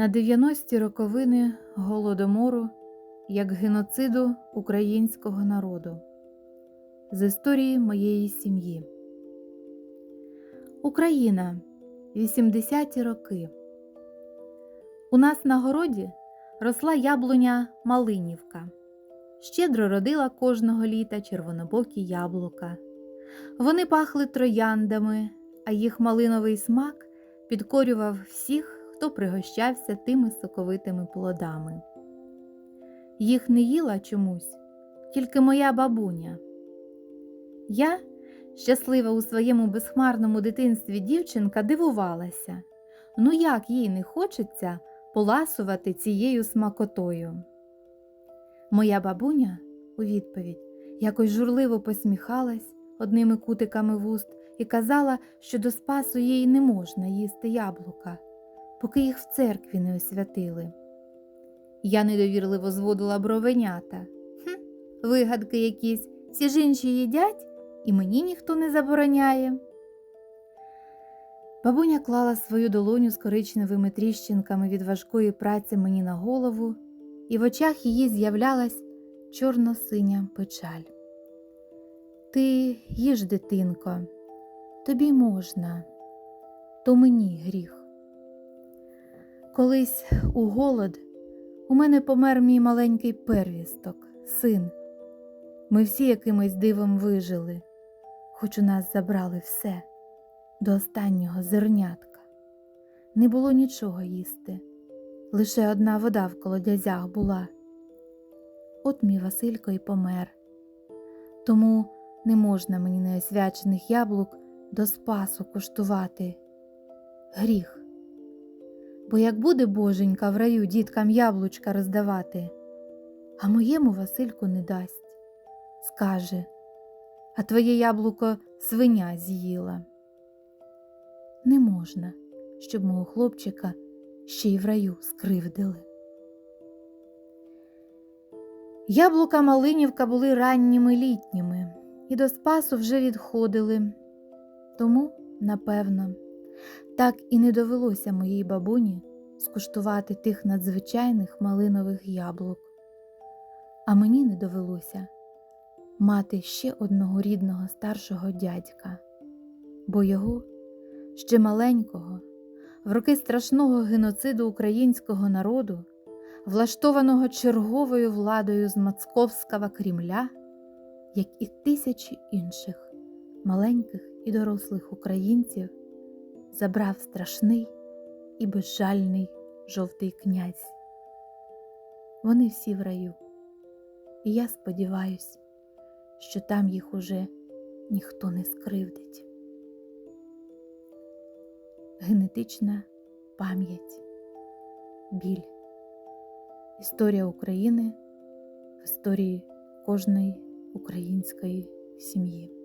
на 90-ті роковини голодомору як геноциду українського народу з історії моєї сім'ї. Україна 80-ті роки. У нас на городі росла яблуня Малинівка. Щедро родила кожного літа червонобокі яблука. Вони пахли трояндами, а їх малиновий смак підкорював всіх, хто пригощався тими соковитими плодами. Їх не їла чомусь, тільки моя бабуня. Я, щаслива у своєму безхмарному дитинстві дівчинка, дивувалася, ну як їй не хочеться поласувати цією смакотою. Моя бабуня у відповідь якось журливо посміхалась одними кутиками вуст і казала, що до спасу їй не можна їсти яблука, поки їх в церкві не освятили. Я недовірливо зводила бровенята. Хм, вигадки якісь, всі ж їдять, і мені ніхто не забороняє. Бабуня клала свою долоню з коричневими тріщинками від важкої праці мені на голову, і в очах її з'являлась чорно-синя печаль. Ти їж, дитинко, тобі можна, то мені гріх. Колись у голод у мене помер мій маленький первісток, син. Ми всі якимось дивом вижили, хоч у нас забрали все до останнього зернятка. Не було нічого їсти, лише одна вода в колодязях була. От мій Василько й помер. Тому не можна мені неосвячених яблук до спасу коштувати. Гріх. Бо як буде боженька в раю діткам яблучка роздавати, а моєму Васильку не дасть, скаже, а твоє яблуко свиня з'їла. Не можна, щоб мого хлопчика ще й в раю скривдили. Яблука Малинівка були ранніми літніми і до спасу вже відходили. Тому, напевно, так і не довелося моїй бабуні скуштувати тих надзвичайних малинових яблук. А мені не довелося мати ще одного рідного старшого дядька, бо його ще маленького, в роки страшного геноциду українського народу, влаштованого черговою владою з Московського Кремля, як і тисячі інших маленьких і дорослих українців, забрав страшний і безжальний жовтий князь. Вони всі в раю, і я сподіваюсь, що там їх уже ніхто не скривдить. Генетична пам'ять, біль, історія України в історії кожної української сім'ї.